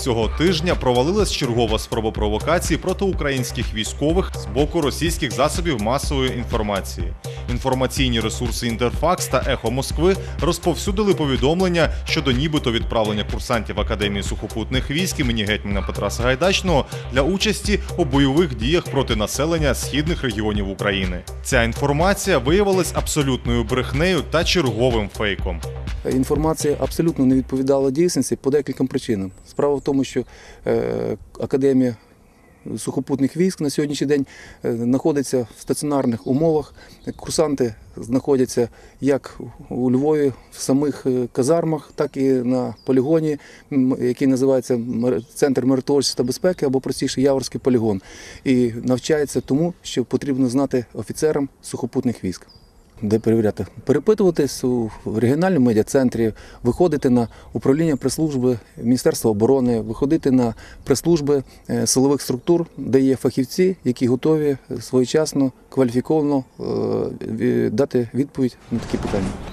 Цього тижня провалилась чергова спроба провокації проти українських військових з боку російських засобів масової інформації. Інформаційні ресурси Інтерфакс та Ехо Москви розповсюдили повідомлення щодо нібито відправлення курсантів Академії сухопутних військ імені гетьмана Петра Сагайдачного для участі у бойових діях проти населення східних регіонів України. Ця інформація виявилась абсолютною брехнею та черговим фейком. Інформація абсолютно не відповідала дійсності по декільком причинам. Справа в тому, що е, Академія сухопутних військ на сьогоднішній день е, знаходиться в стаціонарних умовах. Курсанти знаходяться як у Львові в самих е, казармах, так і на полігоні, який називається Центр миротворчості та безпеки або простіше Яворський полігон. І навчаються тому, що потрібно знати офіцерам сухопутних військ де перевіряти, перепитуватись у регіональному медіа-центрі, виходити на управління прес-служби Міністерства оборони, виходити на прес-служби е, силових структур, де є фахівці, які готові своєчасно, кваліфіковано е, дати відповідь на такі питання.